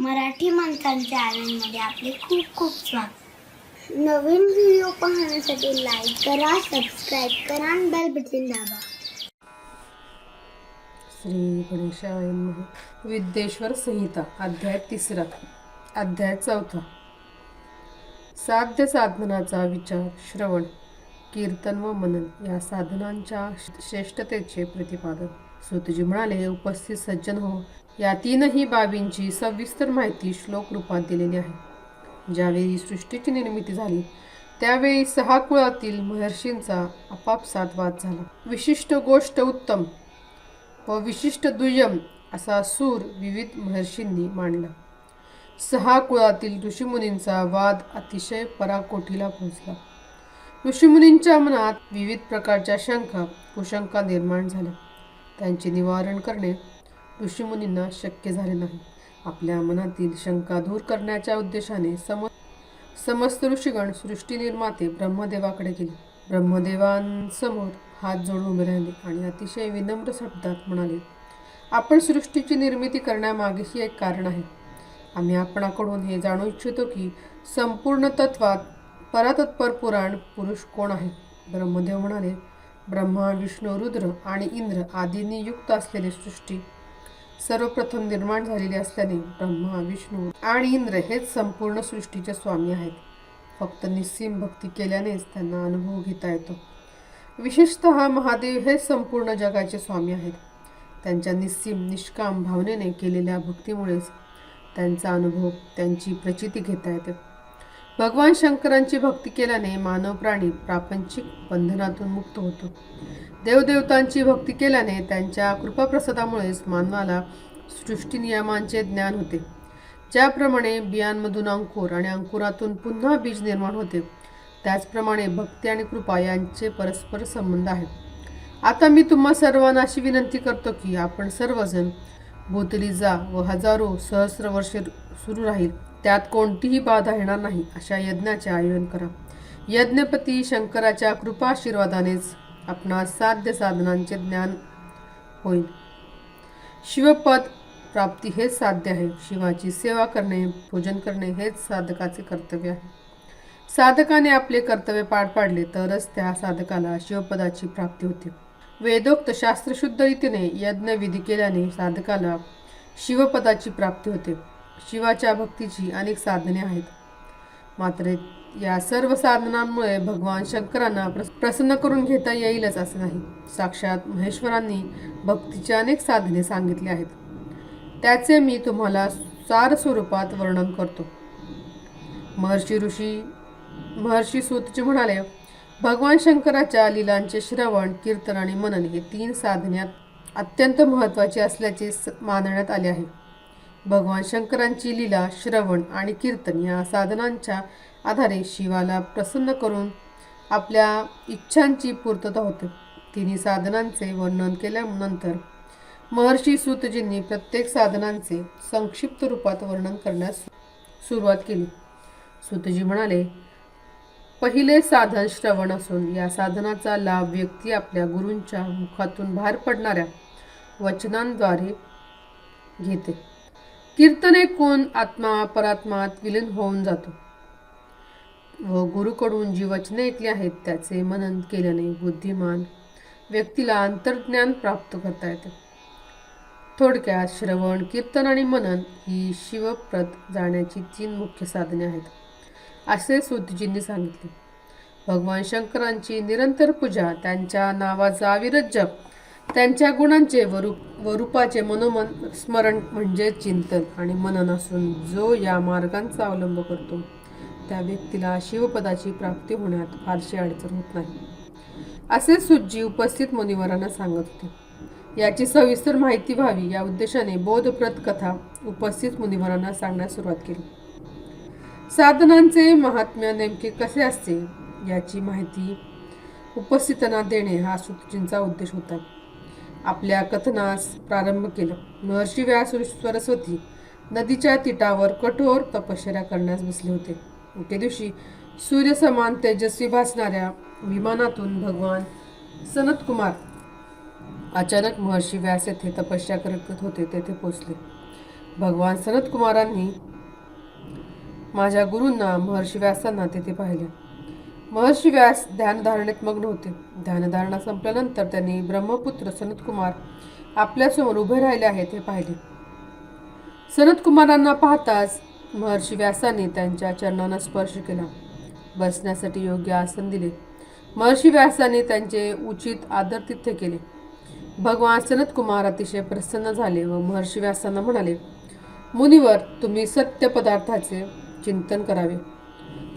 मराठी माणसांच्या आनंदमध्ये आपले खूप खूप स्वागत. नवीन व्हिडिओ पाहण्यासाठी लाईक करा सबस्क्राईब करा आणि बेल बटन दाबा. श्री गणेशाय नमः विद्येश्वर संहिता अध्याय तिसरा अध्याय चौथा. साध्य साधनाचा विचार श्रवण कीर्तन व मनन या साधनांच्या श्रेष्ठतेचे प्रतिपादन. सुतजी म्हणाले उपस्थित सज्जन हो या तीनही बाबींची सविस्तर माहिती श्लोक रूपात दिलेली आहे. ज्यावेळी सृष्टीची निर्मिती झाली त्यावेळी सहा कुळातील महर्षींचा आपापसात वाद झाला. विशिष्ट गोष्ट उत्तम व विशिष्ट दुय्यम असा सूर विविध महर्षींनी मांडला. सहा कुळातील ऋषीमुनींचा वाद अतिशय पराकोटीला पोहोचला. ऋषीमुनींच्या मनात विविध प्रकारच्या शंका कुशंका निर्माण झाल्या. त्यांचे निवारण करणे ऋषीमुनींना शक्य झाले नाही. आपल्या मनातील शंका दूर करण्याच्या उद्देशाने सम समस्त ऋषीगण सृष्टी निर्माते ब्रह्मदेवाकडे गेले. ब्रह्मदेवांसमोर हात जोडून उभे राहिले आणि अतिशय विनम्र शब्दात म्हणाले आपण सृष्टीची निर्मिती करण्यामागेही एक कारण आहे. आम्ही आपणाकडून हे जाणू इच्छितो की संपूर्ण तत्वात परातत्पर पुराण पुरुष कोण आहे? ब्रह्मदेव म्हणाले ब्रह्मा विष्णू रुद्र आणि इंद्र आदींनी युक्त असलेली सृष्टी सर्वप्रथम निर्माण झालेली असल्याने ब्रह्मा विष्णू आणि इंद्र हेच संपूर्ण सृष्टीचे स्वामी आहेत. फक्त निस्सीम भक्ती केल्यानेच त्यांना अनुभव घेता येतो. विशेषत महादेव हे संपूर्ण जगाचे स्वामी आहेत. त्यांच्या निस्सीम निष्काम भावनेने केलेल्या भक्तीमुळेच त्यांचा अनुभव त्यांची प्रचिती घेता येते. भगवान शंकरांची भक्ती केल्याने मानव प्राणी प्रापंचिक बंधनातून मुक्त होतो. देवदेवतांची भक्ती केल्याने त्यांच्या कृपाप्रसादामुळेच मानवाला सृष्टी नियमांचे ज्ञान होते. ज्याप्रमाणे बियांमधून अंकुर आणि अंकुरातून पुन्हा बीज निर्माण होते त्याचप्रमाणे भक्ती आणि कृपा यांचे परस्पर संबंध आहेत. आता मी तुम्हा सर्वांना अशी विनंती करतो की आपण सर्वजण भोतली जा व हजारो सहस्र वर्षे सुरू राहील. त्यात कोणतीही बाधा येणार नाही अशा यज्ञाचे आयोजन करा. यज्ञपती शंकराच्या कृपाशीर्वादानेच आपणास साध्य साधनांचे ज्ञान होईल. शिवपद प्राप्ती हेच साध्य आहे. शिवाची सेवा करणे पूजन करणे हेच साधकाचे कर्तव्य आहे. साधकाने आपले कर्तव्य पार पाडले तरच त्या साधकाला शिवपदाची प्राप्ती होते. वेदोक्त शास्त्रशुद्ध रीतीने यज्ञ विधी केल्याने साधकाला शिवपदाची प्राप्ती होते. शिवाच्या भक्तीची अनेक साधने आहेत. मात्र या सर्व साधनांमुळे भगवान शंकरांना प्रस- प्रसन्न करून घेता येईलच असं नाही. साक्षात महेश्वरांनी भक्तीचे अनेक साधने सांगितले आहेत. त्याचे मी तुम्हाला सार स्वरूपात वर्णन करतो. महर्षी ऋषी महर्षी सूतजी म्हणाले भगवान शंकराच्या लीलांचे श्रवण कीर्तन आणि मनन हे तीन साधन्यात अत्यंत महत्त्वाचे असल्याचे स- मानण्यात आले आहे. भगवान शंकरांची लीला श्रवण आणि कीर्तन या साधनांच्या आधारे शिवाला प्रसन्न करून आपल्या इच्छांची पूर्तता होते. तिन्ही साधनांचे वर्णन केल्यानंतर महर्षी सूतजींनी प्रत्येक साधनांचे संक्षिप्त रूपात वर्णन करण्यास सुरुवात केली. सूतजी म्हणाले पहिले साधन श्रवण असून या साधनाचा लाभ व्यक्ती आपल्या गुरूंच्या मुखातून बाहेर पडणाऱ्या वचनांद्वारे घेते. कीर्तन कोण आत्मा परात्मात विलीन होऊन जातो. व गुरुकडून जी वचने ऐकली आहेत त्याचे मनन केल्याने बुद्धिमान व्यक्तीला अंतर्ज्ञान प्राप्त करता येते. थोडक्यात श्रवण कीर्तन आणि मनन ही शिवप्रत जाण्याची तीन मुख्य साधने आहेत असे सुतजींनी सांगितले. भगवान शंकरांची निरंतर पूजा त्यांच्या नावाचा अविरत जप त्यांच्या गुणांचे वरूप वरूपाचे मनोमन स्मरण म्हणजे चिंतन आणि मनन असून जो या मार्गांचा अवलंब करतो त्या व्यक्तीला शिवपदाची प्राप्ती होण्यात फारशी अडचण होत नाही. असे सुज्जी उपस्थित मुनिवरांना सांगत होते. याची सविस्तर माहिती व्हावी या उद्देशाने बोधप्रत कथा उपस्थित मुनिवरांना सांगण्यास सुरुवात केली. साधनांचे महात्म्य नेमके कसे असते याची माहिती उपस्थितांना देणे हा सुतजींचा उद्देश होता. आपल्या कथनास प्रारंभ केला. महर्षी व्यास सरस्वती नदीच्या तिटावर कठोर तपश्चर्या करण्यास बसले होते. एके दिवशी सूर्यसमान तेजस्वी भासणाऱ्या विमानातून भगवान सनतकुमार अचानक महर्षी व्यास येथे तपस्या करत होते तेथे पोचले भगवान सनत कुमारांनी माझ्या गुरूंना महर्षी व्यासांना तेथे पाहिले महर्षी व्यास ध्यानधारणेत मग्न होते. ध्यानधारणा संपल्यानंतर त्यांनी ब्रह्मपुत्र सनतकुमार आपल्यासमोर उभे राहिले आहेत हे पाहिले. सनतकुमारांना पाहताच महर्षी व्यासांनी त्यांच्या चरणांना स्पर्श केला. बसण्यासाठी योग्य आसन दिले. महर्षी व्यासांनी त्यांचे उचित आदरातिथ्य केले. भगवान सनतकुमार अतिशय प्रसन्न झाले व महर्षी व्यासांना म्हणाले मुनिवर तुम्ही सत्य पदार्थाचे चिंतन करावे.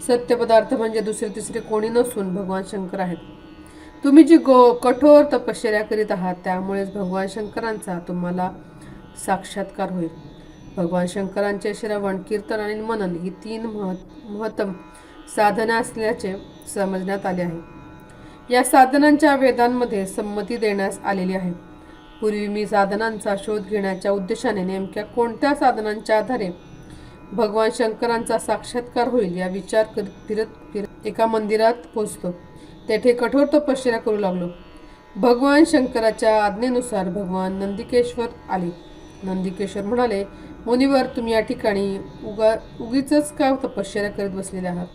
सत्य पदार्थ म्हणजे दुसरे तिसरे कोणी नसून भगवान शंकर आहेत. तुम्ही जी गो कठोर तपश्चर्या करीत आहात त्यामुळेच भगवान शंकरांचा तुम्हाला साक्षात्कार होईल. भगवान शंकरांचे श्रवण कीर्तन आणि मनन ही तीन महत् महत्तम साधना असल्याचे समजण्यात आले आहे. या साधनांच्या वेदांमध्ये संमती देण्यास आलेली आहे. पूर्वी मी साधनांचा शोध घेण्याच्या उद्देशाने नेमक्या कोणत्या साधनांच्या आधारे भगवान शंकरांचा साक्षात्कार होईल या विचार करत फिरत फिरत एका मंदिरात पोचलो तेथे कठोर तपश्चर्या करू लागलो. भगवान शंकराच्या आज्ञेनुसार भगवान नंदिकेश्वर आले. नंदिकेश्वर म्हणाले मुनिवर तुम्ही या ठिकाणी उगा उगीच का तपश्चर्या करीत बसलेले आहात?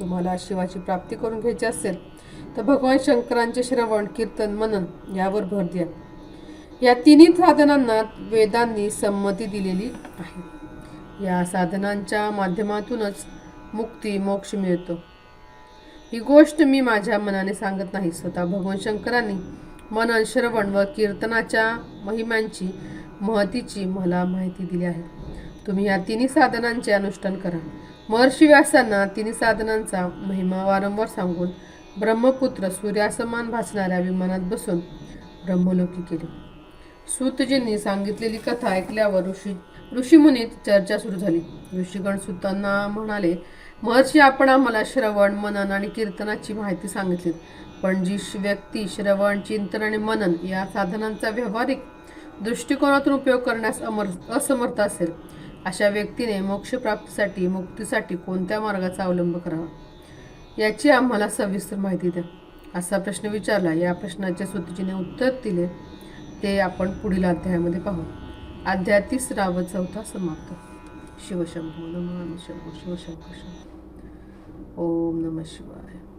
तुम्हाला शिवाची प्राप्ती करून घ्यायची असेल तर भगवान शंकरांचे श्रवण कीर्तन मनन यावर भर द्या. या तिन्ही साधनांना वेदांनी संमती दिलेली आहे. या साधनांच्या माध्यमातूनच मुक्ती मोक्ष मिळतो. ही गोष्ट मी माझ्या मनाने सांगत नाही. स्वतः भगवान शंकरांनी मनन श्रवण व कीर्तनाच्या महिम्यांची महतीची मला माहिती दिली आहे. तुम्ही या तिन्ही साधनांचे अनुष्ठान करा. महर्षी व्यासांना तिन्ही साधनांचा महिमा वारंवार सांगून ब्रह्मपुत्र सूर्यासमान भासणाऱ्या विमानात बसून ब्रह्मलोकी केले. सूतजींनी सांगितलेली कथा ऐकल्यावर ऋषी ऋषीमुनीत चर्चा सुरू झाली. ऋषीगण सुतांना म्हणाले महर्षी आपण आम्हाला श्रवण मनन आणि कीर्तनाची माहिती सांगितली. पण जी श- व्यक्ती श्रवण चिंतन आणि मनन या साधनांचा व्यावहारिक दृष्टिकोनातून उपयोग करण्यास अमर असमर्थ असेल अशा व्यक्तीने मोक्षप्राप्तीसाठी मुक्तीसाठी कोणत्या मार्गाचा अवलंब करावा? याची आम्हाला सविस्तर माहिती द्या. असा प्रश्न विचारला. या प्रश्नाचे सुतजीने उत्तर दिले ते आपण पुढील अध्यायामध्ये पाहू. अध्याय तिसरा व चौथा समाप्त. शिवशंभो नमः शिव शंभू ओम नम शिवाय.